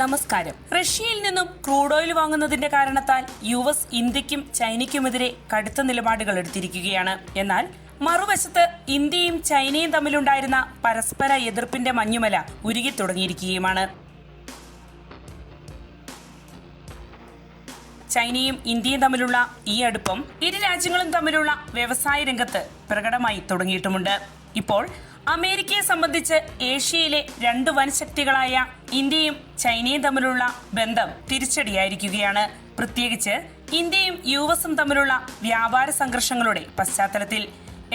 നമസ്കാരം. റഷ്യയിൽ നിന്നും ക്രൂഡ് ഓയിൽ വാങ്ങുന്നതിന്റെ കാരണത്താൽ യു എസ് ഇന്ത്യക്കും ചൈനയ്ക്കുമെതിരെ കടുത്ത നിലപാടുകൾ എടുത്തിരിക്കുകയാണ്. എന്നാൽ മറുവശത്ത് ഇന്ത്യയും ചൈനയും തമ്മിലുണ്ടായിരുന്ന പരസ്പര എതിർപ്പിന്റെ മഞ്ഞുമല ഉരുകി തുടങ്ങിയിരിക്കുകയുമാണ്. ചൈനയും ഇന്ത്യയും തമ്മിലുള്ള ഈ അടുപ്പം ഇരു രാജ്യങ്ങളും തമ്മിലുള്ള വ്യവസായ രംഗത്ത് പ്രകടമായി തുടങ്ങിയിട്ടുമുണ്ട്. ഇപ്പോൾ അമേരിക്കയെ സംബന്ധിച്ച് ഏഷ്യയിലെ രണ്ട് വൻ ശക്തികളായ ഇന്ത്യയും ചൈനയും തമ്മിലുള്ള ബന്ധം തിരിച്ചടിയായിരിക്കുകയാണ്. പ്രത്യേകിച്ച് ഇന്ത്യയും യു എസും തമ്മിലുള്ള വ്യാപാര സംഘർഷങ്ങളുടെ പശ്ചാത്തലത്തിൽ.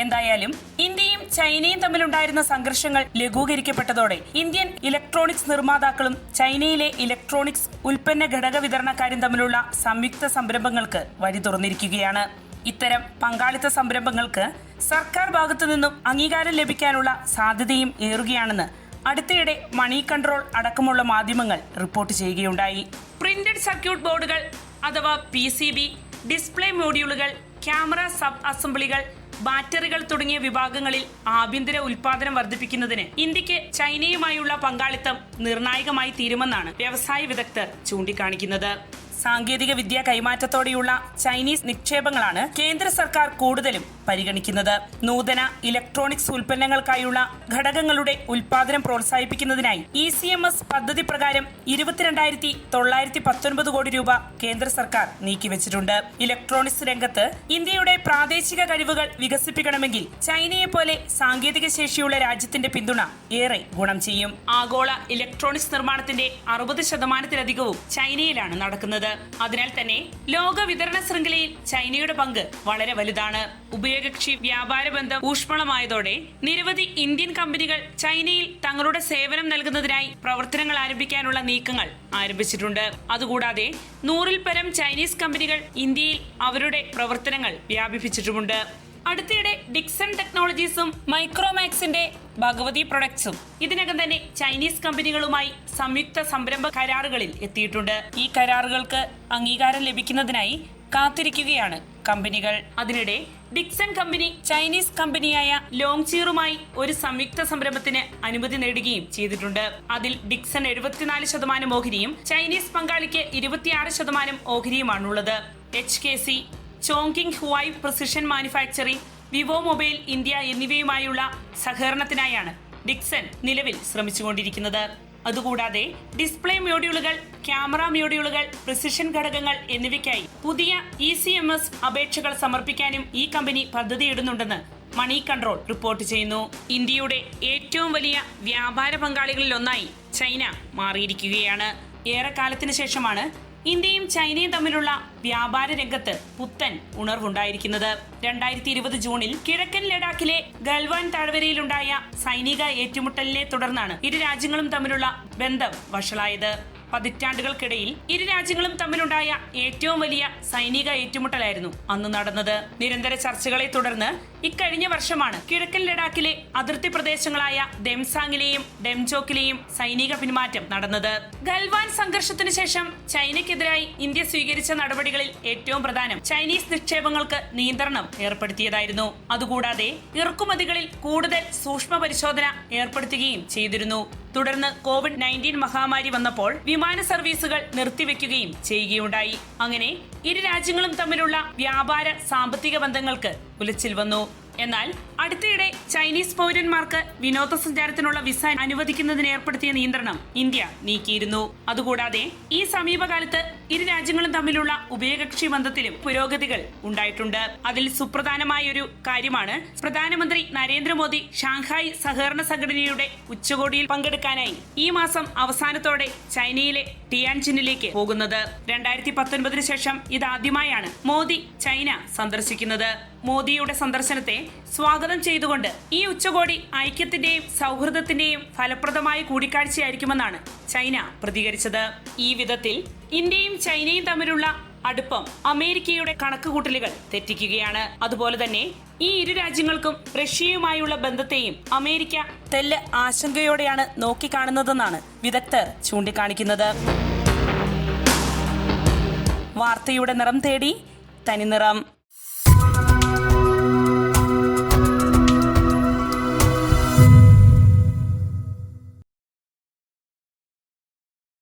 എന്തായാലും ഇന്ത്യയും ചൈനയും തമ്മിലുണ്ടായിരുന്ന സംഘർഷങ്ങൾ ലഘൂകരിക്കപ്പെട്ടതോടെ ഇന്ത്യൻ ഇലക്ട്രോണിക്സ് നിർമ്മാതാക്കളും ചൈനയിലെ ഇലക്ട്രോണിക്സ് ഉൽപ്പന്ന ഘടക വിതരണക്കാരും തമ്മിലുള്ള സംയുക്ത സംരംഭങ്ങൾക്ക് വഴി തുറന്നിരിക്കുകയാണ് ഇത്തരം പങ്കാളിത്ത സംരംഭങ്ങൾക്ക് സർക്കാർ ഭാഗത്തു നിന്നും അംഗീകാരം ലഭിക്കാനുള്ള സാധ്യതയും ഏറുകയാണെന്ന് അടുത്തിടെ മണി കൺട്രോൾ അടക്കമുള്ള മാധ്യമങ്ങൾ റിപ്പോർട്ട് ചെയ്യുകയുണ്ടായി. പ്രിന്റഡ് സർക്യൂട്ട് ബോർഡുകൾ അഥവാ പി സി ബി ഡിസ്പ്ലേ മോഡ്യൂളുകൾ ക്യാമറ സബ് അസംബ്ലികൾ ബാറ്ററികൾ തുടങ്ങിയ വിഭാഗങ്ങളിൽ ആഭ്യന്തര ഉൽപാദനം വർദ്ധിപ്പിക്കുന്നതിന് ഇന്ത്യയ്ക്ക് ചൈനയുമായുള്ള പങ്കാളിത്തം നിർണായകമായി തീരുമെന്നാണ് വ്യവസായ വിദഗ്ധർ ചൂണ്ടിക്കാണിക്കുന്നത്. സാങ്കേതിക വിദ്യ കൈമാറ്റത്തോടെയുള്ള ചൈനീസ് നിക്ഷേപങ്ങളാണ് കേന്ദ്ര സർക്കാർ കൂടുതലും പരിഗണിക്കുന്നത്. നൂതന ഇലക്ട്രോണിക്സ് ഉൽപ്പന്നങ്ങൾക്കായുള്ള ഘടകങ്ങളുടെ ഉൽപാദനം പ്രോത്സാഹിപ്പിക്കുന്നതിനായി ഇ സി എം എസ് പദ്ധതി പ്രകാരം ഇരുപത്തിരണ്ടായിരത്തി തൊള്ളായിരത്തി പത്തൊൻപത് കോടി രൂപ കേന്ദ്ര സർക്കാർ നീക്കിവച്ചിട്ടുണ്ട്. ഇലക്ട്രോണിക്സ് രംഗത്ത് ഇന്ത്യയുടെ പ്രാദേശിക കഴിവുകൾ വികസിപ്പിക്കണമെങ്കിൽ ചൈനയെ പോലെ സാങ്കേതിക ശേഷിയുള്ള രാജ്യത്തിന്റെ പിന്തുണ ഏറെ ഗുണം ചെയ്യും. ആഗോള ഇലക്ട്രോണിക്സ് നിർമ്മാണത്തിന്റെ അറുപത് ശതമാനത്തിലധികവും ചൈനയിലാണ് നടക്കുന്നത്. അതിനാൽ തന്നെ ലോക വിതരണ ശൃംഖലയിൽ ചൈനയുടെ പങ്ക് വളരെ വലുതാണ്. ഉഭയകക്ഷി വ്യാപാര ബന്ധം ഊഷ്മളമായതോടെ നിരവധി ഇന്ത്യൻ കമ്പനികൾ ചൈനയിൽ തങ്ങളുടെ സേവനം നൽകുന്നതിനായി പ്രവർത്തനങ്ങൾ ആരംഭിക്കാനുള്ള നീക്കങ്ങൾ ആരംഭിച്ചിട്ടുണ്ട്. അതുകൂടാതെ നൂറിൽ പരം ചൈനീസ് കമ്പനികൾ ഇന്ത്യയിൽ അവരുടെ പ്രവർത്തനങ്ങൾ വ്യാപിപ്പിച്ചിട്ടുമുണ്ട്. അടുത്തിടെ ഡിക്സൺ ടെക്നോളജീസും മൈക്രോമാക്സിന്റെ ഭഗവതി പ്രൊഡക്ട്സും ഇതിനകം തന്നെ ചൈനീസ് കമ്പനികളുമായി സംയുക്ത സംരംഭ കരാറുകളിൽ എത്തിയിട്ടുണ്ട്. ഈ കരാറുകൾക്ക് അംഗീകാരം ലഭിക്കുന്നതിനായി കാത്തിരിക്കുകയാണ് കമ്പനികൾ. അതിനിടെ ഡിക്സൺ കമ്പനി ചൈനീസ് കമ്പനിയായ ലോങ്ചീറുമായി ഒരു സംയുക്ത സംരംഭത്തിന് അനുമതി നേടുകയും ചെയ്തിട്ടുണ്ട്. അതിൽ ഡിക്സൺ എഴുപത്തിനാല് ശതമാനം ഓഹരിയും ചൈനീസ് പങ്കാളിക്ക് ഇരുപത്തിയാറ് ശതമാനം ഓഹരിയുമാണുള്ളത്. H K C Chongqing Huawei precision manufacturing Vivo mobile India എന്നിവയുമായുള്ള സഹകരണത്തിനായാണ് ഡിക്സൺ നിലവിൽ ശ്രമിച്ചുകൊണ്ടിരിക്കുന്നത്. അതുകൂടാതെ ഡിസ്പ്ലേ മോഡ്യൂളുകൾ ക്യാമറ മോഡ്യൂളുകൾ പ്രിസിഷൻ ഘടകങ്ങൾ എന്നിവയ്ക്കായി പുതിയ ഇ സി എം എസ് അപേക്ഷകൾ സമർപ്പിക്കാനും ഈ കമ്പനി പദ്ധതിയിടുന്നുണ്ടെന്ന് മണി കൺട്രോൾ റിപ്പോർട്ട് ചെയ്യുന്നു. ഇന്ത്യയുടെ ഏറ്റവും വലിയ വ്യാപാര പങ്കാളികളിൽ ഒന്നായി ചൈന മാറിയിരിക്കുകയാണ്. ഏറെക്കാലത്തിന് ശേഷമാണ് ഇന്ത്യയും ചൈനയും തമ്മിലുള്ള വ്യാപാര രംഗത്ത് പുത്തൻ ഉണർവുണ്ടായിരിക്കുന്നത്. രണ്ടായിരത്തി ഇരുപത് ജൂണിൽ കിഴക്കൻ ലഡാക്കിലെ ഗൽവാൻ താഴ്വരയിലുണ്ടായ സൈനിക ഏറ്റുമുട്ടലിനെ തുടർന്നാണ് ഇരു രാജ്യങ്ങളും തമ്മിലുള്ള ബന്ധം വഷളായത്. പതിറ്റാണ്ടുകൾക്കിടയിൽ ഇരു രാജ്യങ്ങളും തമ്മിലുണ്ടായ ഏറ്റവും വലിയ സൈനിക ഏറ്റുമുട്ടലായിരുന്നു അന്ന് നടന്നത്. നിരന്തര ചർച്ചകളെ തുടർന്ന് ഇക്കഴിഞ്ഞ വർഷമാണ് കിഴക്കൻ ലഡാക്കിലെ അതിർത്തി പ്രദേശങ്ങളായ ഡെംസാങ്ങിലെയും ഡെംചോക്കിലെയും സൈനിക പിന്മാറ്റം നടന്നത്. ഗൽവാൻ സംഘർഷത്തിന് ശേഷം ചൈനയ്ക്കെതിരായി ഇന്ത്യ സ്വീകരിച്ച നടപടികളിൽ ഏറ്റവും പ്രധാനം ചൈനീസ് നിക്ഷേപങ്ങൾക്ക് നിയന്ത്രണം ഏർപ്പെടുത്തിയതായിരുന്നു. അതുകൂടാതെ ഇറക്കുമതികളിൽ കൂടുതൽ സൂക്ഷ്മ പരിശോധന ഏർപ്പെടുത്തുകയും ചെയ്തിരുന്നു. തുടർന്ന് കോവിഡ് നയന്റീൻ മഹാമാരി വന്നപ്പോൾ വിമാന സർവീസുകൾ നിർത്തിവെക്കുകയും ചെയ്യുകയുണ്ടായി. അങ്ങനെ ഇരു രാജ്യങ്ങളും തമ്മിലുള്ള വ്യാപാര സാമ്പത്തിക ബന്ധങ്ങൾക്ക് ഉലച്ചിൽ വന്നു. എന്നാൽ അടുത്തിടെ ചൈനീസ് പൗരന്മാർക്ക് വിനോദസഞ്ചാരത്തിനുള്ള വിസ അനുവദിക്കുന്നതിന് ഏർപ്പെടുത്തിയ നിയന്ത്രണം ഇന്ത്യ നീക്കിയിരുന്നു. അതുകൂടാതെ ഈ സമീപകാലത്ത് ഇരു രാജ്യങ്ങളും തമ്മിലുള്ള ഉഭയകക്ഷി ബന്ധത്തിലും പുരോഗതികൾ ഉണ്ടായിട്ടുണ്ട്. അതിൽ സുപ്രധാനമായ ഒരു കാര്യമാണ് പ്രധാനമന്ത്രി നരേന്ദ്രമോദി ഷാങ്ഹായ് സഹകരണ സംഘടനയുടെ ഉച്ചകോടിയിൽ പങ്കെടുക്കാനായി ഈ മാസം അവസാനത്തോടെ ചൈനയിലെ ടിയാൻജിനിലേക്ക് പോകുന്നത്. രണ്ടായിരത്തി പത്തൊൻപതിനു ശേഷം ഇതാദ്യമായാണ് മോദി ചൈന സന്ദർശിക്കുന്നത്. മോദിയുടെ സന്ദർശനത്തെ സ്വാഗതം ചെയ്തുകൊണ്ട് ഈ ഉച്ചകോടി ഐക്യത്തിന്റെയും സൗഹൃദത്തിന്റെയും ഫലപ്രദമായ കൂടിക്കാഴ്ചയായിരിക്കുമെന്നാണ് ചൈന പ്രതികരിച്ചത്. ഈ വിധത്തിൽ ഇന്ത്യയും ചൈനയും തമ്മിലുള്ള അടുപ്പം അമേരിക്കയുടെ കണക്കുകൂട്ടലുകൾ തെറ്റിക്കുകയാണ്. അതുപോലെ തന്നെ ഈ ഇരു രാജ്യങ്ങൾക്കും റഷ്യയുമായുള്ള ബന്ധത്തെയും അമേരിക്ക തെല്ല് ആശങ്കയോടെയാണ് നോക്കിക്കാണുന്നതെന്നാണ് വിദഗ്ധർ ചൂണ്ടിക്കാണിക്കുന്നത്. വാർത്തയുടെ നിറം തേടി തനിനിറം.